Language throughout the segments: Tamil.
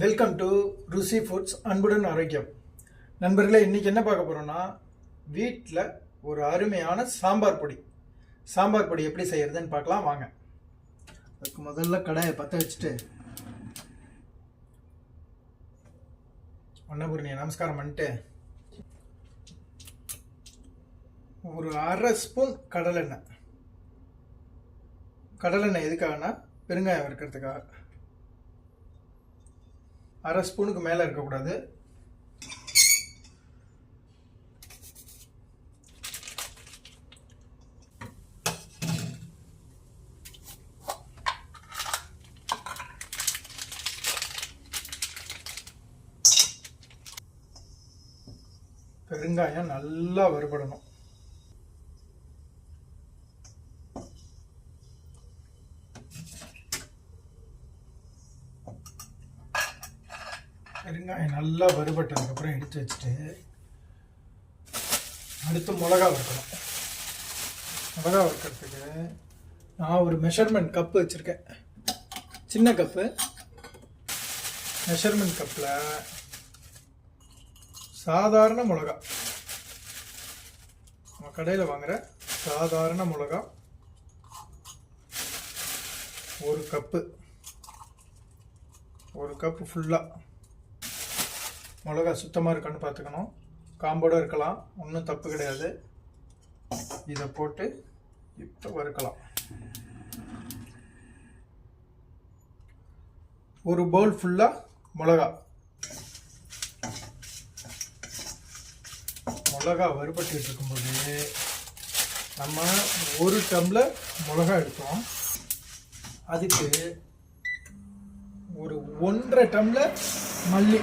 வெல்கம் டு ருசி ஃபுட்ஸ் அன்புடன் ஆரோக்கியம். நண்பர்களே இன்னைக்கு என்ன பார்க்க போறோம்னா வீட்டில் ஒரு அருமையான சாம்பார் பொடி. சாம்பார் பொடி எப்படி செய்யறதுன்னு பார்க்கலாம் வாங்க. அதுக்கு முதல்ல கடாயை பற்ற வச்சுட்டு. ஒன்னபூர்ணியை நமஸ்காரம் பண்ணிட்டு. ஒரு அரை ஸ்பூன் கடலெண்ணெய். கடலெண்ணெய் எதுக்காகனா பெருங்காயம் வறுக்கிறதுக்காக. அரை ஸ்பூனுக்கு மேலே இருக்கக்கூடாது. பெருங்காயம் நல்லா வறுபடணும். பெருங்காயம் நல்லா வறுபட்டதுக்கப்புறம் எடுத்து வச்சுட்டு அடுத்து மிளகா வறுக்கணும். மிளகா வறுக்கிறதுக்கு நான் ஒரு மெஷர்மெண்ட் கப்பு வச்சுருக்கேன். சின்ன கப்பு மெஷர்மெண்ட் கப்பில் சாதாரண மிளகா. நம்ம கடையில் வாங்குகிற சாதாரண மிளகா ஒரு கப்பு ஒரு கப்பு ஃபுல்லாக மிளகா சுத்தமாக இருக்கான்னு பார்த்துக்கணும். காம்போட இருக்கலாம் ஒன்றும் தப்பு கிடையாது. இதை போட்டு இப்போ வறுக்கலாம். ஒரு பவுல் ஃபுல்லாக மிளகா. மிளகா வறுபட்டு இருக்கும்போது நம்ம ஒரு டம்ளர் மிளகா எடுத்தோம். அதுக்கு ஒரு ஒன்றரை டம்ளர் மல்லி.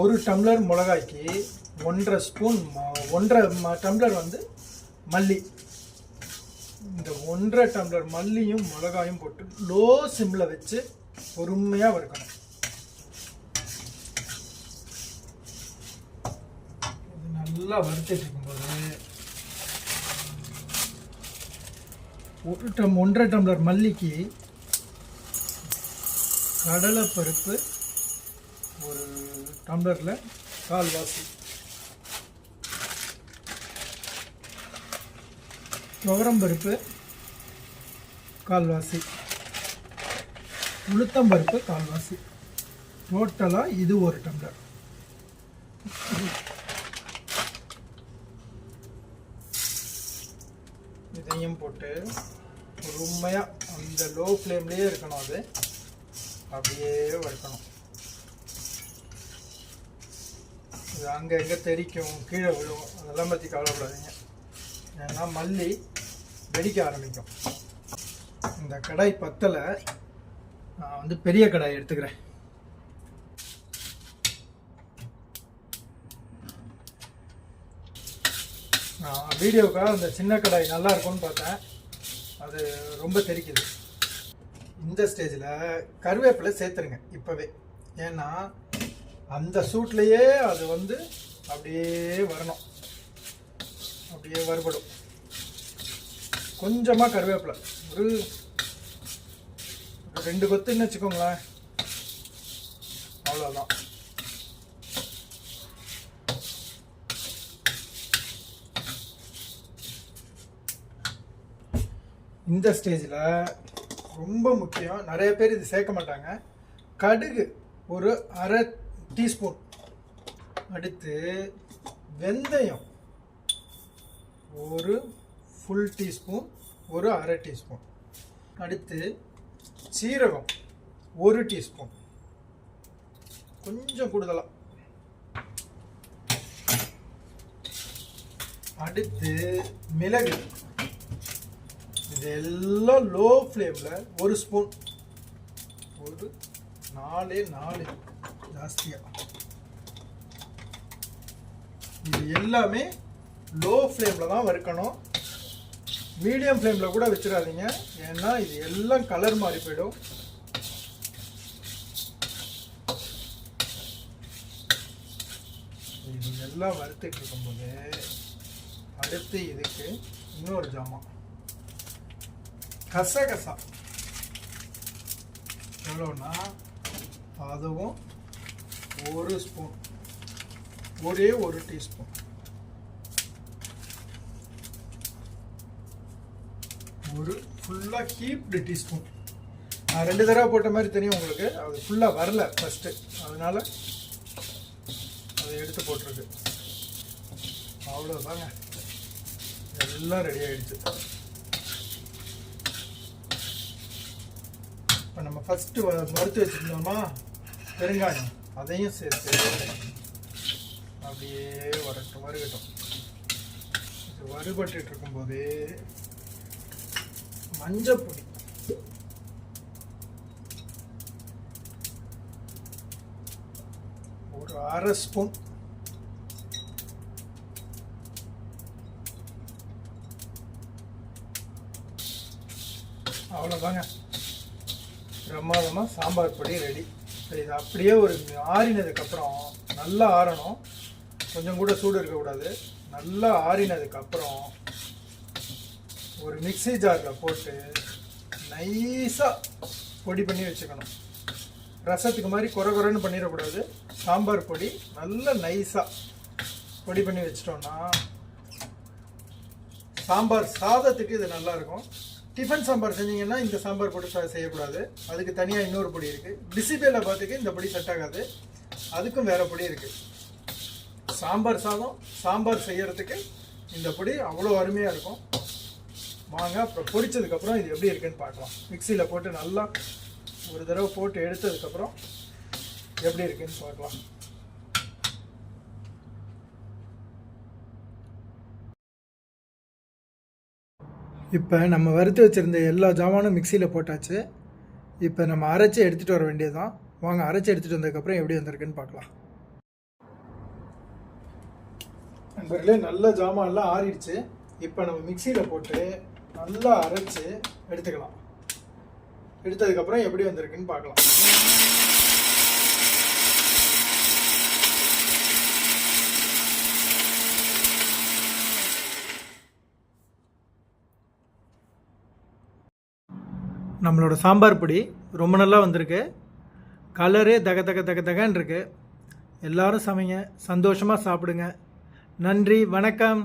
ஒரு டம்ளர் மிளகாய்க்கு ஒன்றரை ஸ்பூன் ஒன்றரை டம்ளர் வந்து மல்லி. இந்த ஒன்றரை டம்ளர் மல்லியும் மிளகாயும் போட்டு லோ சிம்மில் வச்சு பொறுமையாக வறுக்கணும். இது நல்லா வறுத்துட்டு இருக்கும்போது ஒரு டம் ஒன்றரை டம்ளர் மல்லிக்கு கடலைப்பருப்பு ஒரு டம்ளரில் கால்வாசி. துவரம்பருப்பு கால்வாசி. உளுத்தம்பருப்பு கால்வாசி. டோட்டலாக இது ஒரு டம்ளர். இதையும் போட்டு பொறுமையாக அந்த லோ ஃப்ளேம்லேயே இருக்கணும் அது. அப்படியே வறுக்கணும். இது அங்கே எங்கே தெரிக்கும் கீழே விழும் அதெல்லாம் பற்றி கவலைப்படாதீங்க. ஏன்னா மல்லி வெடிக்க ஆரம்பிக்கும். இந்த கடாய் பத்தில் நான் வந்து பெரிய கடாய் எடுத்துக்கிறேன். நான் வீடியோக்காக அந்த சின்ன கடாய் நல்லா இருக்கும்னு பார்த்தேன். அது ரொம்ப தெரிக்குது இந்த ஸ்டேஜில் கருவேப்பிலை சேர்த்துருங்க இப்போவே. ஏன்னா அந்த சூட்லேயே அது வந்து அப்படியே வரணும். அப்படியே வறுபடும். கொஞ்சமாக கருவேப்பிலை. ஒரு ஒரு ரெண்டு கொத்துன்னு வச்சுக்கோங்களேன். அவ்வளோதான் இந்த ஸ்டேஜில் ரொம்ப முக்கியம். நிறைய பேர் இது சேர்க்க மாட்டாங்க. கடுகு ஒரு அரை டீஸ்பூன். அடுத்து வெந்தயம். ஒரு ஃபுல் டீஸ்பூன் ஒரு அரை டீஸ்பூன். அடுத்து சீரகம் ஒரு டீஸ்பூன். கொஞ்சம் கூடுதலாக அடுத்து மிளகு. இது எல்லாம் லோ ஃப்ளேமில் ஒரு ஸ்பூன் ஒரு நாலு நாலு. ஜாஸ்தியாக இது எல்லாமே லோ ஃப்ளேமில் தான் வறுக்கணும். மீடியம் ஃப்ளேமில் கூட வச்சிடாதீங்க. ஏன்னா இது எல்லாம் கலர் மாறி போயிடும். இது எல்லாம் வறுத்துட்டு இருக்கும்போது அடுத்து இதுக்கு இன்னொரு ஜாமான் கசகசா. எவ்வளோன்னா அதுவும் ஒரு ஸ்பூன் ஒரே ஒரு டீஸ்பூன் ஒரு ஃபுல்லாக ஹீப்டு டீஸ்பூன் நான் ரெண்டு தடவை போட்ட மாதிரி தெரியும் உங்களுக்கு. அது ஃபுல்லாக வரல ஃபஸ்ட்டு அதனால் அதை எடுத்து போட்டிருக்கு. அவ்வளோதாங்க எல்லாம் ரெடி ஆகிடுச்சு இப்போ நம்ம ஃபஸ்ட்டு வறுத்து வச்சுருந்தோமா? பெருங்காயம். அதையும் சேர்த்து அப்படியே வரட்டும் வருகட்டும் இது வறுபட்டு இருக்கும்போது மஞ்சப்பொடி ஒரு அரை ஸ்பூன் அவ்வளோதாங்க பிரமாதமாக சாம்பார் பொடி ரெடி சரி இது அப்படியே ஒரு ஆறினதுக்கப்புறம் நல்லா ஆறணும். கொஞ்சம் கூட சூடு இருக்கக்கூடாது. நல்லா ஆறினதுக்கப்புறம் ஒரு மிக்ஸி ஜாரில் போட்டு நைஸாக பொடி பண்ணி வச்சுக்கணும். ரசத்துக்கு மாதிரி குறை குறைன்னு பண்ணிடக்கூடாது. சாம்பார் பொடி நல்லா நைஸாக பொடி பண்ணி வச்சிட்டோம்னா சாம்பார் சாதத்துக்கு இது நல்லாயிருக்கும் டிஃபன் சாம்பார் செஞ்சீங்கன்னா இந்த சாம்பார் போட்டு சா- செய்யக்கூடாது. அதுக்கு தனியாக இன்னொரு பொடி இருக்குது பிசிபேல பார்த்துக்கு இந்த பொடி செட் ஆகாது. அதுக்கும் வேறு பொடி இருக்குது சாம்பார் சாதம் சாம்பார் செய்யறதுக்கு இந்த பொடி அவ்வளோ அருமையாக இருக்கும். வாங்க அப்புறம் பொடிச்சதுக்கப்புறம் இது எப்படி இருக்குன்னு பார்க்கலாம். மிக்சியில் போட்டு நல்லா ஒரு தடவை போட்டு எடுத்ததுக்கப்புறம் எப்படி இருக்குன்னு பார்க்கலாம். இப்போ நம்ம வறுத்து வச்சுருந்த எல்லா ஜாமானும் மிக்சியில் போட்டாச்சு. இப்போ நம்ம அரைச்சி எடுத்துகிட்டு வர வேண்டியது தான் வாங்க அரைச்சி எடுத்துகிட்டு வந்ததுக்கப்புறம் எப்படி வந்திருக்குன்னு பார்க்கலாம். நண்பர்களே நல்ல ஜாமான்லாம் ஆறிடுச்சு. இப்போ நம்ம மிக்சியில் போட்டு நல்லா அரைச்சு எடுத்துக்கலாம். எடுத்ததுக்கப்புறம் எப்படி வந்திருக்குன்னு பார்க்கலாம். நம்மளோட சாம்பார் பொடி ரொம்ப நல்லா வந்திருக்கு. கலரே தக தக தக தகன்னு இருக்குது எல்லோரும் சமைங்க சந்தோஷமாக சாப்பிடுங்க. நன்றி வணக்கம்.